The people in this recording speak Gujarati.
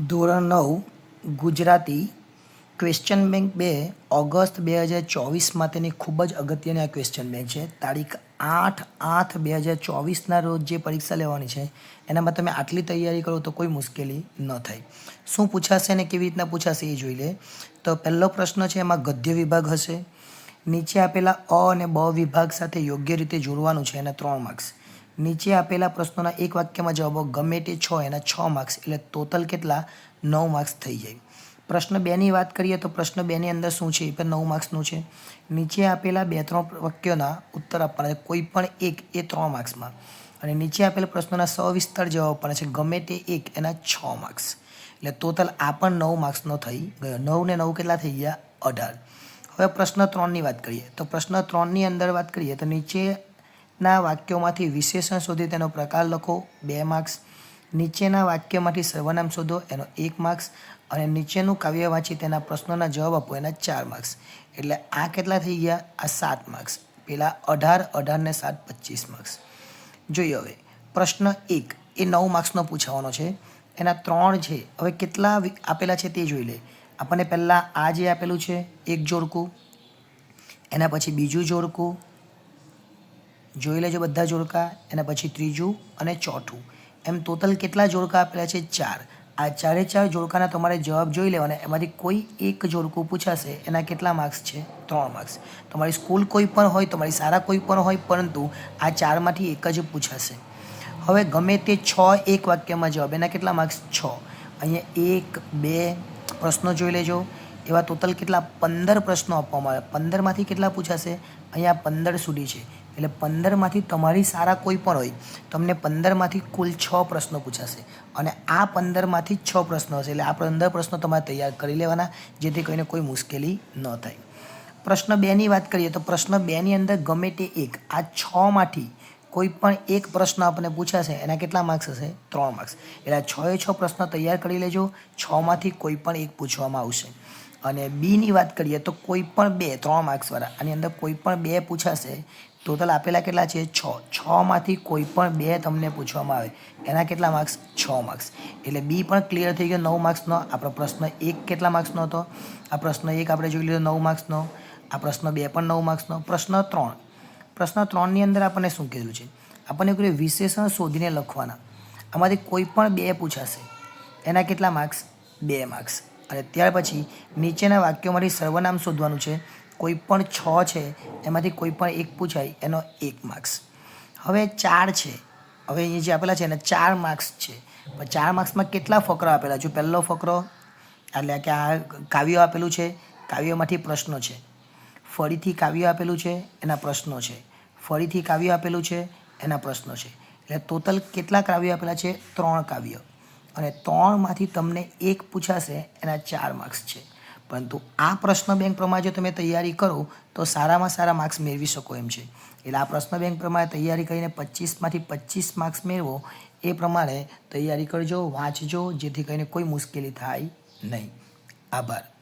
ધોરણ નવ, ગુજરાતી ક્વેશ્ચન બેંક બે, ઓગસ્ટ બે હજાર ચોવીસ માટેની ખૂબ જ અગત્યની આ ક્વેશ્ચન બેંક છે. તારીખ આઠ આઠ બે હજાર ચોવીસના રોજ જે પરીક્ષા લેવાની છે, એનામાં તમે આટલી તૈયારી કરો તો કોઈ મુશ્કેલી ન થાય. શું પૂછાશે અને કેવી રીતના પૂછાશે એ જોઈ લે. તો પહેલો પ્રશ્ન છે, એમાં ગદ્ય વિભાગ હશે. નીચે આપેલા અ અને બ વિભાગ સાથે યોગ્ય રીતે જોડવાનું છે, એના ત્રણ માર્ક્સ નીચે આપેલા પ્રશ્નોના એક વાક્યમાં જવાબો ગમે તે છ એના છ માર્ક્સ એટલે ટોટલ કેટલા? નવ માર્ક્સ થઈ જાય. પ્રશ્ન બેની વાત કરીએ તો પ્રશ્ન બેની અંદર શું છે? એ પણ નવ માર્ક્સનું છે. નીચે આપેલા બે ત્રણ વાક્યોના ઉત્તર આપવાના છે. કોઈ પણ એક એ ત્રણ માર્ક્સમાં અને નીચે આપેલા પ્રશ્નોના સવિસ્તર જવાબ આપવાના છે. ગમે તે એક એના છ માર્ક્સ એટલે ટોટલ આ પણ નવ માર્ક્સનો થઈ ગયો. નવ ને નવ કેટલા થઈ ગયા? અઢાર. હવે પ્રશ્ન ત્રણની વાત કરીએ. તો પ્રશ્ન ત્રણની અંદર વાત કરીએ તો નીચેના વાક્યોમાંથી વિશેષણ શોધી તેનો પ્રકાર લખો. બે માર્ક્સ. નીચેના વાક્યમાંથી સર્વનામ શોધો, એનો એક માર્ક્સ. અને નીચેનું કાવ્ય વાંચી તેના પ્રશ્નોના જવાબ આપો, એના ચાર માર્ક્સ. એટલે આ કેટલા થઈ ગયા? આ સાત માર્ક્સ. પેલા અઢાર અઢારને સાત, પચીસ માર્ક્સ. જોઈએ હવે. પ્રશ્ન એક. એ નવ માર્ક્સનો પૂછવાનો છે. એના ત્રણ છે. હવે કેટલા આપેલા છે તે જોઈ લે. આપણને પહેલાં આ જે આપેલું છે, એક જોડકું. એના પછી બીજું જોડકું. જોઈ લેજો બધા જોડકા, એના પછી ત્રીજું અને ચોથું. એમ ટોટલ કેટલા જોડકા આપેલા છે? ચાર. આ ચારે ચાર જોડકાના તમારે જવાબ જોઈ લેવાના. એમાંથી કોઈ એક જોડકું પૂછાશે, એના કેટલા માર્ક્સ છે? ત્રણ માર્ક્સ તમારી સ્કૂલ કોઈ પણ હોય, તમારી સારા કોઈ પણ હોય, પરંતુ આ ચારમાંથી એક જ પૂછાશે. હવે ગમે તે છ એક વાક્યમાં જવાબ. એના કેટલા માર્ક્સ છ. અહીંયા એક, બે પ્રશ્નો જોઈ લેજો. એવા ટોટલ કેટલા? પંદર પ્રશ્નો આપવામાં આવે પંદરમાંથી કેટલા પૂછાશે? અહીંયા પંદર સુધી છે. એટલે પંદરમાંથી તમારી સારા કોઈ પણ હોય, તમને પંદરમાંથી કુલ છ પ્રશ્નો પૂછાશે. અને આ પંદરમાંથી છ પ્રશ્નો હશે, એટલે આ પંદર પ્રશ્નો તમારે તૈયાર કરી લેવાના, જેથી કોઈને કોઈ મુશ્કેલી ન થાય. પ્રશ્ન બેની વાત કરીએ તો પ્રશ્ન બેની અંદર ગમે તે એક, આ છમાંથી કોઈ પણ એક પ્રશ્ન આપણને પૂછાશે, એના કેટલા માર્ક્સ હશે? ત્રણ માર્ક્સ. એટલે છ એ છ પ્રશ્ન તૈયાર કરી લેજો, છમાંથી કોઈ પણ એક પૂછવામાં આવશે. અને બીની વાત કરીએ તો કોઈ પણ બે, ત્રણ માર્ક્સવાળા આની અંદર કોઈ પણ બે પૂછાશે ટોટલ આપેલા કેટલા છે? છ. છમાંથી કોઈ પણ બે તમને પૂછવામાં આવે. એના કેટલા માર્ક્સ છ માર્ક્સ એટલે બી પણ ક્લિયર થઈ ગયો નવ માર્ક્સનો આપણો પ્રશ્ન એક કેટલા માર્ક્સનો હતો? આ પ્રશ્ન એક આપણે જોઈ લીધો નવ માર્ક્સનો આ પ્રશ્ન બે પણ નવ માર્ક્સનો પ્રશ્ન ત્રણ. પ્રશ્ન ત્રણની અંદર આપણને શું કીધું છે? આપણને કોઈ વિશેષણ શોધીને લખવાના. આમાંથી કોઈ પણ બે પૂછાશે. એના કેટલા માર્ક્સ બે માર્ક્સ અને ત્યાર પછી નીચેના વાક્યોમાંથી સર્વનામ શોધવાનું છે. કોઈ પણ છ છે, એમાંથી કોઈ પણ એક પૂછાય, એનો એક માર્ક્સ હવે ચાર છે. હવે અહીંયા જે આપેલા છે, એના ચાર માર્ક્સ છે. પણ ચાર માર્ક્સમાં કેટલા ફકરા આપેલા છે? પહેલો ફકરો, એટલે કે આ કાવ્ય આપેલું છે, કાવ્યમાંથી પ્રશ્નો છે. ફરીથી કાવ્ય આપેલું છે, એના પ્રશ્નો છે. ફરીથી કાવ્ય આપેલું છે, એના પ્રશ્નો છે. એટલે ટોટલ કેટલા કાવ્ય આપેલા છે? ત્રણ કાવ્ય. અને ત્રણમાંથી તમને એક પૂછાશે, એના ચાર માર્ક્સ છે. પરંતુ આ પ્રશ્ન બેંક પ્રમાણે જો તમે તૈયારી કરો, તો સારામાં સારા માર્ક્સ મેળવી શકો એમ છે. એટલે આ પ્રશ્ન બેંક પ્રમાણે તૈયારી કરીને પચીસમાંથી પચીસ માર્ક્સ મેળવો, એ પ્રમાણે તૈયારી કરજો, વાંચજો, જેથી કરીને કોઈ મુશ્કેલી થાય નહીં. આભાર.